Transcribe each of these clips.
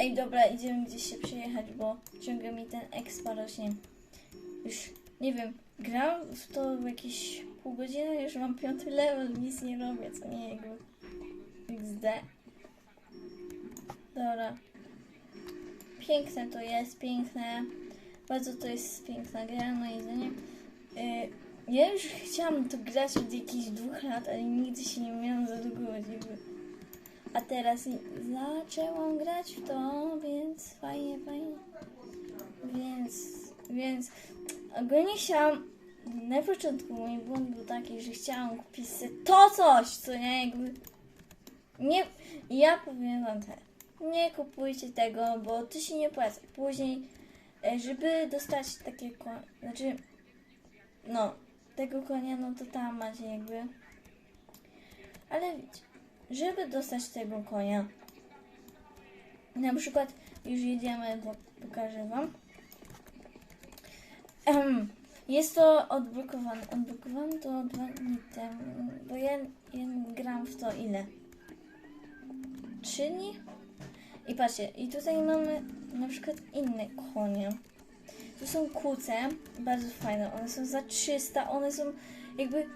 Ej, dobra, idziemy gdzieś się przejechać, bo ciągle mi ten expa rośnie. Już, nie wiem, gram w to jakieś pół godziny, już mam piąty level, nic nie robię, co nie jakby XD. Dobra. Piękne to jest, piękne. Bardzo to jest piękna gra, moje jedzenie. Yy, ja już chciałam to grać od jakichś dwóch lat, ale nigdy się nie miałam za długo jakby. A teraz zaczęłam grać w to, więc fajnie, fajnie. Więc, więc ogólnie chciałam, na początku mój błąd był taki, że chciałam kupić sobie to coś, co nie jakby, nie, ja powiem wam tak, nie kupujcie tego, bo to się nie opłaca. Później, e, żeby dostać takie konie, znaczy, no, tego konia, no to tam macie jakby, ale wiecie, żeby dostać tego konia, na przykład już jedziemy, bo pokażę wam. Ehm, jest to odblokowane. Odblokowałem to dwa dni temu, bo ja, ja gram w to ile? Trzy dni? I patrzcie, i tutaj mamy na przykład inne konie. Tu są kuce, bardzo fajne. One są za 300, one są jakby,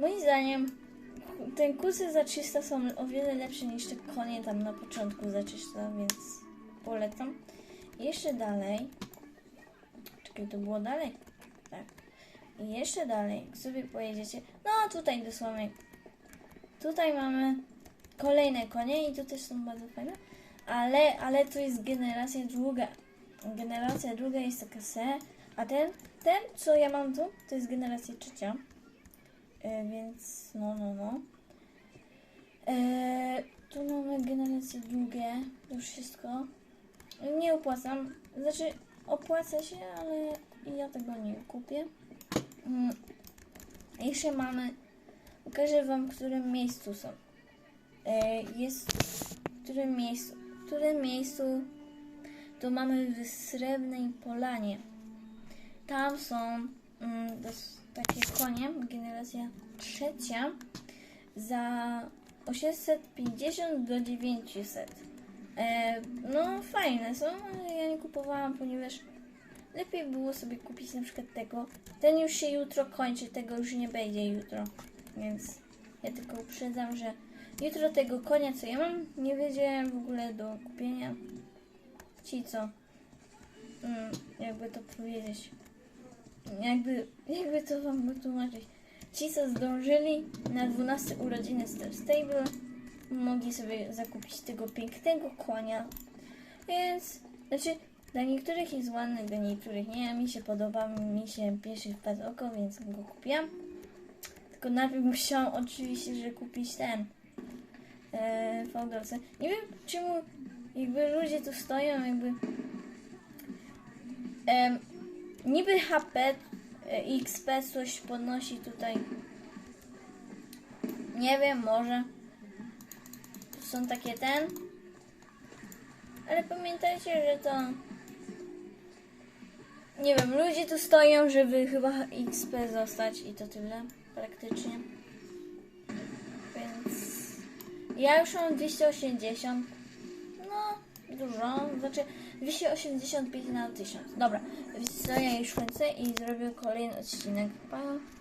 moim zdaniem, ten kuce za 300 są o wiele lepsze niż te konie tam na początku za 300, więc polecam. Jeszcze dalej. Czekaj, to było dalej? Tak. I jeszcze dalej, jak sobie pojedziecie, no tutaj dosłownie, tutaj mamy kolejne konie i to też są bardzo fajne, ale, ale to jest generacja druga. Generacja druga jest taka se, a ten, ten, co ja mam tu, to jest generacja trzecia. E, więc no, no, no. E, tu mamy generację drugie, już wszystko. Nie opłacam, znaczy opłaca się, ale ja tego nie kupię. Mm. Jeszcze mamy, pokażę Wam, w którym miejscu są. E, jest, w którym miejscu, w którym miejscu to mamy w Srebrnej Polanie. Tam są takie konie, generacja trzecia, za 850 do 900. E, no fajne są, ale ja nie kupowałam, ponieważ lepiej było sobie kupić na przykład tego. Ten już się jutro kończy, tego już nie będzie jutro. Więc ja tylko uprzedzam, że jutro tego konia, co ja mam, nie będzie w ogóle do kupienia. Ci co, mm, jakby to powiedzieć, jakby, jakby to wam wytłumaczyć. Ci co zdążyli na 12 urodziny Star Stable, mogli sobie zakupić tego pięknego konia. Więc, znaczy, dla niektórych jest ładny, dla niektórych nie. Mi się podoba, mi się pierwszy wpadł oko, więc go kupiłam. Tylko najpierw musiałam oczywiście, że kupić ten e. Nie wiem czemu jakby ludzie tu stoją, jakby em, niby HP e, XP coś podnosi tutaj. Nie wiem, może tu są takie ten. Ale pamiętajcie, że to nie wiem, ludzie tu stoją, żeby chyba XP zostać i to tyle praktycznie. Więc ja już mam 280. No, dużo. Znaczy 285 na 1000. Dobra, więc ja już kończę i zrobię kolejny odcinek. Pa.